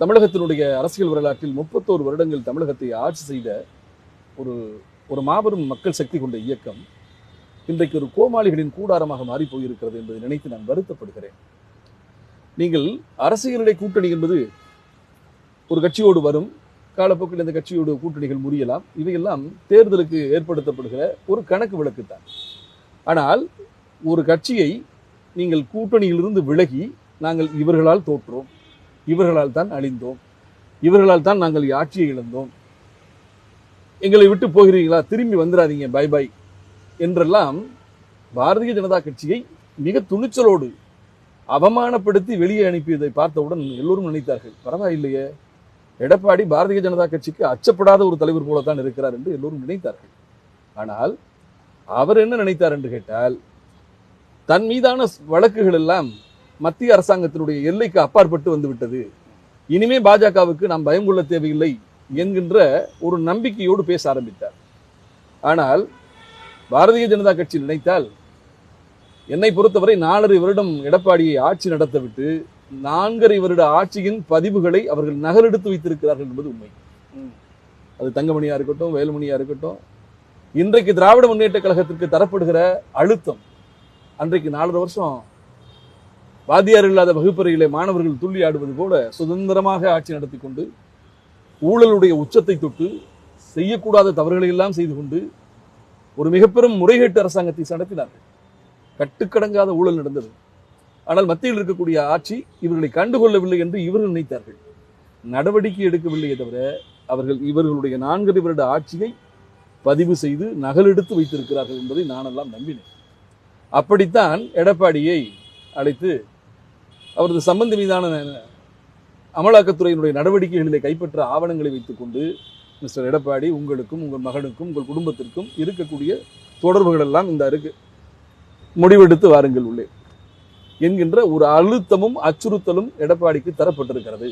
தமிழகத்தினுடைய அரசியல் வரலாற்றில் முப்பத்தோரு வருடங்கள் தமிழகத்தை ஆட்சி செய்த ஒரு ஒரு மாபெரும் மக்கள் சக்தி கொண்ட இயக்கம் இன்றைக்கு ஒரு கோமாளிகளின் கூடாரமாக மாறி போயிருக்கிறது என்பதை நினைத்து நான் வருத்தப்படுகிறேன். நீங்கள் அரசியலுடைய கூட்டணி என்பது ஒரு கட்சியோடு வரும் காலப்போக்கில் இந்த கட்சியோடு கூட்டணிகள் முறியலாம் இவையெல்லாம் தேர்தலுக்கு ஏற்படுத்தப்படுகிற ஒரு கணக்கு விளக்கு தான் ஆனால் ஒரு கட்சியை நீங்கள் கூட்டணியிலிருந்து விலகி நாங்கள் இவர்களால் தோற்றோம் இவர்களால் தான் அழிந்தோம். இவர்களால் தான் நாங்கள் ஆட்சியை இழந்தோம். எங்களை விட்டு போகிறீங்களா திரும்பி வந்துடாதீங்க பை பை என்றெல்லாம் பாரதிய ஜனதா கட்சியை மிக துணிச்சலோடு அவமானப்படுத்தி வெளியே அனுப்பியதை பார்த்தவுடன் எல்லோரும் நினைத்தார்கள். பரவாயில்லையே. எடப்பாடி பாரதிய ஜனதா கட்சிக்கு அச்சப்படாத ஒரு தலைவர் போலத்தான் இருக்கிறார் என்று எல்லோரும் நினைத்தார்கள். ஆனால் அவர் என்ன நினைத்தார் என்று கேட்டால் தன் மீதான வழக்குகள் எல்லாம் மத்திய அரசாங்கத்தினுடைய எல்லைக்கு அப்பாற்பட்டு வந்துவிட்டது. இனிமே பாஜகவுக்கு நாம் பயம் கொள்ள தேவையில்லை என்கின்ற ஒரு நம்பிக்கையோடு பேச ஆரம்பித்தார். ஆனால் பாரதிய ஜனதா கட்சி நினைத்தால் என்னை பொறுத்தவரை நாலரை வருடம் எடப்பாடியை ஆட்சி நடத்தவிட்டு நான்கரை வருட ஆட்சியின் பதிவுகளை அவர்கள் நகலெடுத்து வைத்திருக்கிறார்கள் என்பது உண்மை. அது தங்கமணியா இருக்கட்டும் வேலுமணியா இருக்கட்டும் இன்றைக்கு திராவிட முன்னேற்ற கழகத்திற்கு தரப்படுகிற அழுத்தம் அன்றைக்கு நாலரை வருஷம் வாத்தியார் இல்லாத வகுப்பறையிலே மாணவர்கள் துள்ளி ஆடுவது போல சுதந்திரமாக ஆட்சி நடத்தி கொண்டு ஊழலுடைய உச்சத்தை தொட்டு செய்யக்கூடாத தவறுகளை எல்லாம் செய்து கொண்டு ஒரு மிகப்பெரும் முறைகேட்டு அரசாங்கத்தை நடத்தினார்கள் கட்டுக்கடங்காத ஊழல் நடந்தது. ஆனால் மத்தியில் இருக்கக்கூடிய ஆட்சி இவர்களை கண்டுகொள்ளவில்லை என்று இவர்கள் நினைத்தார்கள். நடவடிக்கை எடுக்கவில்லையே தவிர அவர்கள் இவர்களுடைய நான்கரை வருட ஆட்சியை பதிவு செய்து நகலெடுத்து வைத்திருக்கிறார்கள் என்பதை நானெல்லாம் நம்பினேன். அப்படித்தான் எடப்பாடியை அழைத்து அவரது சம்பந்தி மீதான அமலாக்கத்துறையினுடைய நடவடிக்கைகளிலே கைப்பற்ற ஆவணங்களை வைத்துக்கொண்டு மிஸ்டர் எடப்பாடி உங்களுக்கும் உங்கள் மகனுக்கும் உங்கள் குடும்பத்திற்கும் இருக்கக்கூடிய தொடர்புகள் எல்லாம் இந்த அருகு முடிவெடுத்து வாருங்கள் உள்ளே என்கின்ற ஒரு அழுத்தமும் அச்சுறுத்தலும் எடப்பாடிக்கு தரப்பட்டிருக்கிறது.